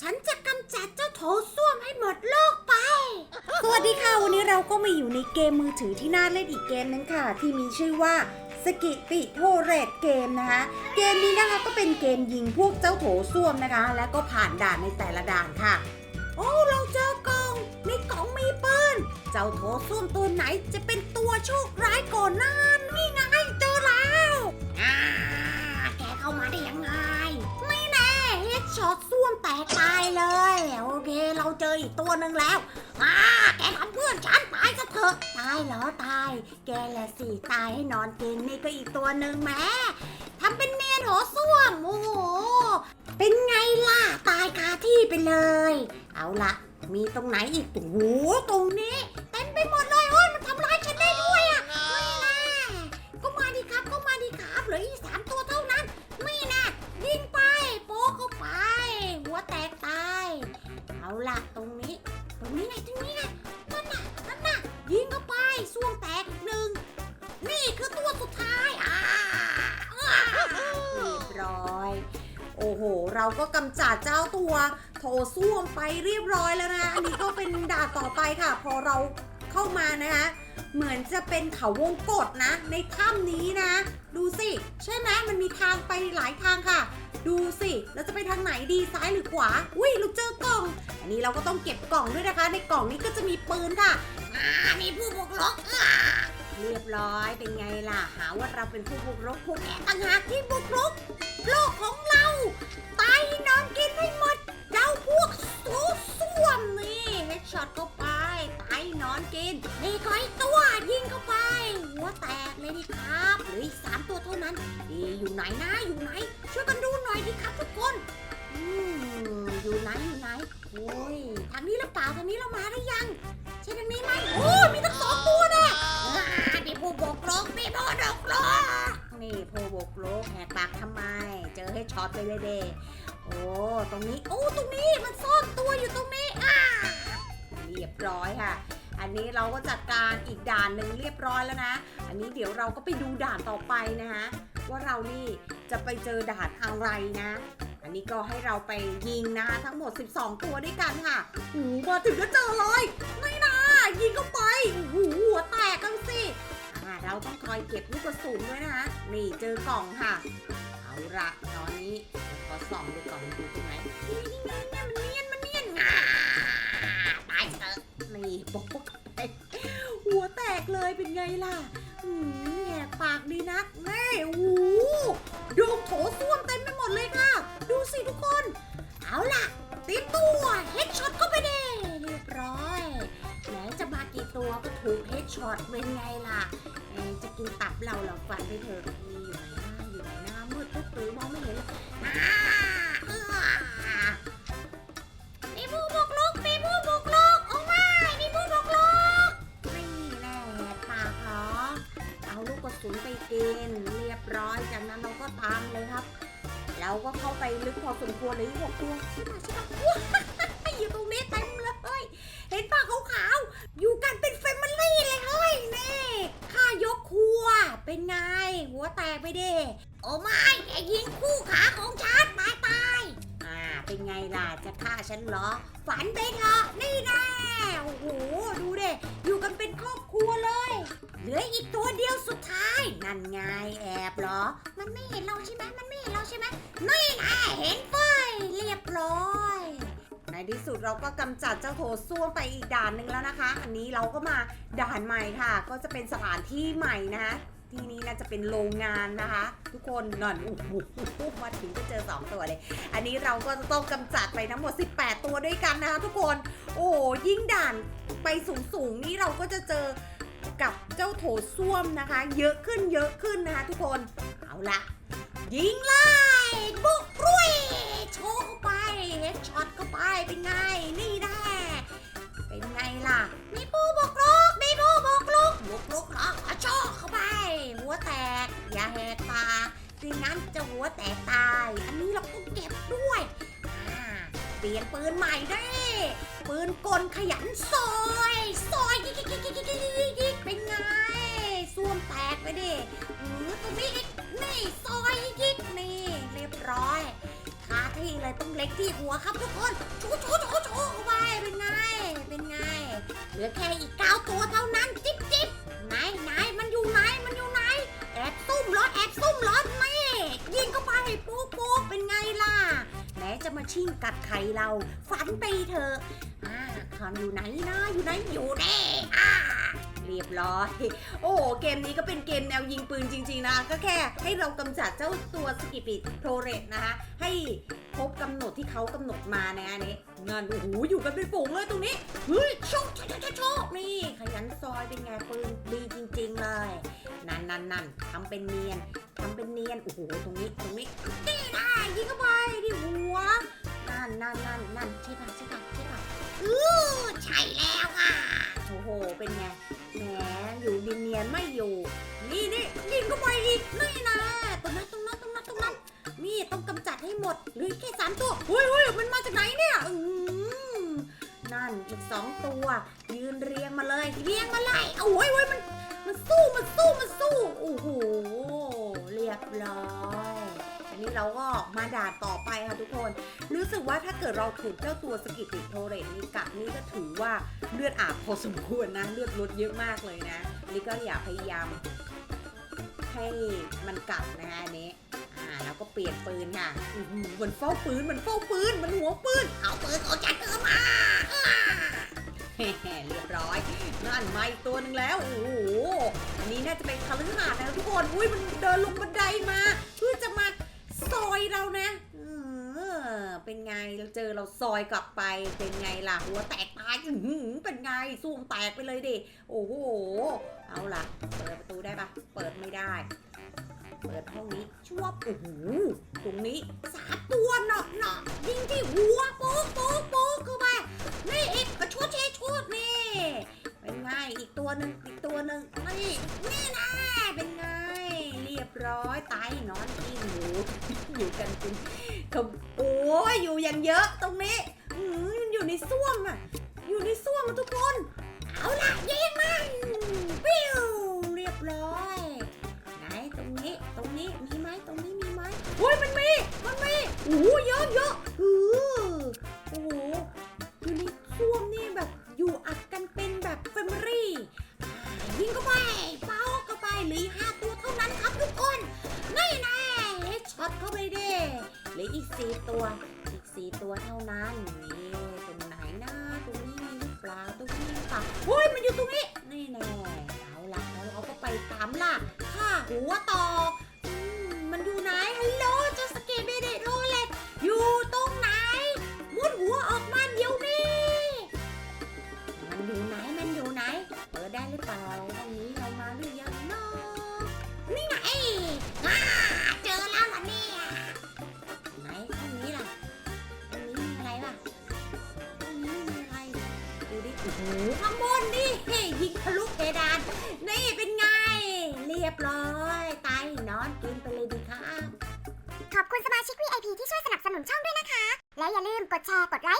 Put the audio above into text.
ฉันจะกำจัดเจ้าโถส้วมให้หมดโลกไป สวัสดีค่ะ วันนี้เราก็มาอยู่ในเกมมือถือที่น่าเล่นอีกเกมนึงค่ะ ที่มีชื่อว่าสกิปิโทเรตเกมนะคะ เกมนี้นะคะก็เป็นเกมยิงพวกเจ้าโถส้วมนะคะ และก็ผ่านด่านในแต่ละด่านค่ะ โอ้ เราเจอกล่องในกล่องมีปืน เจ้าโถส้วมตัวไหนจะเป็นตัวโชคร้ายก่อนหน้านี่ไงเจอแล้วอ่าแกเข้ามาได้ยังไง ไม่แน่เฮดช็อตส้วมแตกตาย เลย โอเคเราเจออีกตัวหนึ่งแล้วอ่าแกทำเพื่อนฉันตายซะเถอะตายเหรอตาย แกแหละสิตายให้นอนกินนี่ก็อีกตัวหนึ่งแม่ทำเป็นเนียนโหส้วมโอ้โหเป็นไงล่ะตายคาที่ไปเลย เอาละมีตรงไหนอีกโอ้โหตรงนี้เต็มไปหมด โอ้โห เราก็กำจัดเจ้าตัวโถส้วมไปเรียบร้อยแล้วนะ อันนี้ก็เป็นด่านต่อไปค่ะ พอเราเข้ามานะคะเหมือนจะเป็นเขาวงกฏนะ ในถ้ำนี้นะ ดูสิ ใช่ไหมมันมีทางไปหลายทางค่ะ ดูสิแล้วจะไปทางไหนดีซ้ายหรือขวา อุ้ยเราเจอกล่อง อันนี้เราก็ต้องเก็บกล่องด้วยนะคะ ในกล่องนี้ก็จะมีปืนค่ะ อ่า มีผู้บุกรุกอ่า เรียบร้อยเป็นไงล่ะ หาว่าเราเป็นผู้บุกรุกพวกแกต่างหากที่บุกรุกโลกของเราตายนอนกินให้หมดเจ้าพวกสูส้วมนี่เฮดช็อตเข้าไปตายนอนกินนี่ก็อีกตัวยิงเข้าไป หัวแตกเลยดิครับเหลืออีกสามตัวเท่านั้นดีอยู่ไหนนะอยู่ไหน ช่วยกันดูหน่อยดิครับทุกคนอืมอยู่ไหนอยู่ไหนโอ้ยทางนี้หรือเปล่าทางนี้เรามาหรือยังใช่ทางนี้ไหมโอ้ยมีทั้งสองตัวแน่ อ่ามีผู้บกลกมีผู้บกลกนี่ผู้บกลกแหกปากทำไม เจอให้ช็อตไปเลยเด้โอ้ตรงนี้โอ้ตรงนี้มันซ่อนตัวอยู่ตรงนี้อ่าเรียบร้อยค่ะ อันนี้เราก็จัดการอีกด่านหนึ่งเรียบร้อยแล้วนะ อันนี้เดี๋ยวเราก็ไปดูด่านต่อไปนะคะว่าเรานี่จะไปเจอด่านอะไรนะ อันนี้ก็ให้เราไปยิงนะคะทั้งหมด 12 ตัวด้วยกันค่ะโอ้โหมาถึงก็เจอเลยไม่นะยิงเข้าไปโอ้โหหัวแตกกันสิ เราต้องคอยเก็บลูกกระสุนด้วยนะคะ นี่เจอกล่องค่ะ เอาละตอนนี้ขอส่องดูกล่องดูตรงไหนนี่นี่นี่เนี่ยมันเนียนมันเนียนอ่าตายเถอะนี่โป๊กไปหัวแตกเลยเป็นไงล่ะแหกปากดีนักแม่โอ้โหโดงโถส้วมเต็มไปหมดเลยค่ะ ดูสิทุกคน เอาล่ะตีตัวเฮดช็อตเข้าไปเด้เรียบร้อยแม้จะมากี่ตัวก็ถูกเฮดช็อตเป็นไงล่ะ เราเหราฟันไปเถอะมีอยู่ไหนหน้าอยู่ไหนหน้ามืดตึ๊ดตื้อมองไม่เห็นมีผู้บุกรุกมีผู้บุกรุกโอ้ไม่มีผู้บุกรุกนี่แน่แหกปากเหรอเอาลูกกระสุนไปกินเรียบร้อยจากนั้นเราก็ตามเลยครับ เราก็เข้าไปลึกพอสมควรเลยหกตัวใช่ปะใช่ปะว้ายอยู่ตรงนี้เต็มเลย เห็นปะขาวๆ อยู่กันเป็นแฟมิลี่เลยเฮ้ยนี่ข้ายกครัว เป็นไง หัวแตกไปด้โอ้ไม่แกยิงคู่ขาของฉันตายตายอ่าเป็นไงล่ะจะฆ่าฉันเหรอ ฝันไปเถอะนี่แน่โอ้โหดูเด้อยู่กันเป็นครอบครัวเลย เหลืออีกตัวเดียวสุดท้าย นั่นไงแอบเหรอ มันไม่เห็นเราใช่ไหมมันไม่เห็นเราใช่ไหมนี่ไงเห็นไฟเรียบร้อยในที่สุดเราก็กำจัดเจ้าโถส้วมไปอีกด่านหนึ่งแล้วนะคะ อันนี้เราก็มาด่านใหม่ค่ะ ก็จะเป็นสถานที่ใหม่นะคะ ที่นี้น่าจะเป็นโรงงานนะคะ ทุกคนนั่นโอ้โหมาถึงก็เจอ 2 ตัวเลย อันนี้เราก็จะต้องกำจัดไปทั้งหมด 18 ตัวด้วยกันนะคะ ทุกคนโอ้ยิ่งด่านไปสูงๆนี่เราก็จะเจอกับเจ้าโถส้วมนะคะ เยอะขึ้นเยอะขึ้นนะคะ ทุกคนเอาละยิงเลยบุกรุยโชว์เข้าไปเฮดช็อตเข้าไปเป็นไงนี่แน่เป็นไงล่ะ ลี่ยนปืนใหม่ได้ ปืนกลขยันซอยซอยยิกยิกยิกยิกยิกยิกยิกเป็นไงส้วมแตกไปดิอือตรงนี้อีกนี่ซอยยิกนี่เรียบร้อยคาที่เลยต้องเล็งที่หัวครับทุกคนชูชูชูชูเข้าไปเป็นไงเป็นไงเหลือแค่อีกเก้าตัวเท่า กัดไข่เรา ฝันไปเถอะอ่าคอนอยู่ไหนนะ อยู่ไหนอยู่แน่อ่าเรียบร้อย โอ้โห เกมนี้ก็เป็นเกมแนวยิงปืนจริง ๆ นะ ก็แค่ให้เรากำจัดเจ้าตัวสกิปิดโทเรตนะคะ ให้ครบกำหนดที่เขากำหนดมาในอันนี้งินโอ้โห อยู่กันเป็นฝูงเลยตรงนี้ เฮ้ยโชคโชคโชคโชคนี่ขยันซอยเป็นไงปืนดีจริง ๆ เลย นั่นนั่นนั่นทำเป็นเนียนทำเป็นเนียน โอ้โห ตรงนี้ ตรงนี้นี่ได้ยิงเข้าไปที่หัว นั่นนั่นนั่นนั่นใช่ปะใช่ปะใช่ปะอือใช่แล้วอะโอ้โห เป็นไง แหม อยู่ดินเนียนไม่อยู่ นี่นี่ยิงเข้าไปอีกนี่นะตรงนั้นตรงนั้นตรงนั้นตรงนั้น นี่ต้องกำจัดให้หมดเหลือแค่สามตัวเฮ้ยเฮ้ยมันมาจากไหนเนี่ยอืมนั่นอีกสองตัว ยืนเรียงมาเลย เรียงมาเลยโอ้ยโอ้ยมัน มันสู้ มันสู้ มันสู้ โอ้โห เรียบร้อย นี้เราก็มาด่าต่อไปค่ะทุกคน รู้สึกว่าถ้าเกิดเราถูกเจ้าตัวสกิติโทเรตนี่กัดนี่ก็ถือว่าเลือดอาบพอสมควรนะ เลือดลดเยอะมากเลยนะ นี่ก็อย่าพยายามให้มันกัดนะฮะนี้อ่าแล้วก็เปลี่ยนปืนค่ะมือนเฝ้าปืนมือนเฝ้าปืนมือนหัวปืน เอาปืนออกจากมือมาอ่าเรียบร้อยนั่นมาอีกตัวหนึ่งแล้ว โอ้โห อันนี้น่าจะเป็นคาลือหาดนะทุกคน อุ้ยมันเดินลงบันไดมาเอจะมาซอยเรานะเออเป็นไงเราเจอเราซอยกลับไป เป็นไงล่ะหัวแตกตายเป็นไงซูมแตกไปเลยดิ โอ้โห เอาล่ะ เปิดประตูได้ปะเปิดไม่ได้ เปิดห้องนี้ชวโอ้โหตรงนี้สามตัวเนาะเนาะ ในส้วมอะอยู่ในส้วมอะทุกคน เอาละยิงมันปิ้วเรียบร้อย ไหนตรงนี้ ตรงนี้มีไหมตรงนี้มีไหมโอ้ยมันมี มันมีโอ้โหเยอะเยอะ มันอยู่ไหน มันอยู่ไหน เปิดได้หรือเปล่าห้องนี้เรามาหรือยังเนาะนี่ไงอ่าเจอแล้วล่ะเนี่ยไหนห้องนี้ล่ะห้องนี้มีอะไรล่ะห้องนี้มีอะไร ดูดิ โอ้โหข้างบนดิเฮ้ยยิงทะลุเพดาน นี่เป็นไง เรียบร้อยตายนอนกินไปเลยดีครับ ขอบคุณสมาชิก VIP ที่ช่วยสนับสนุนช่องด้วยนะคะ และอย่าลืมกดแชร์ กดไลค์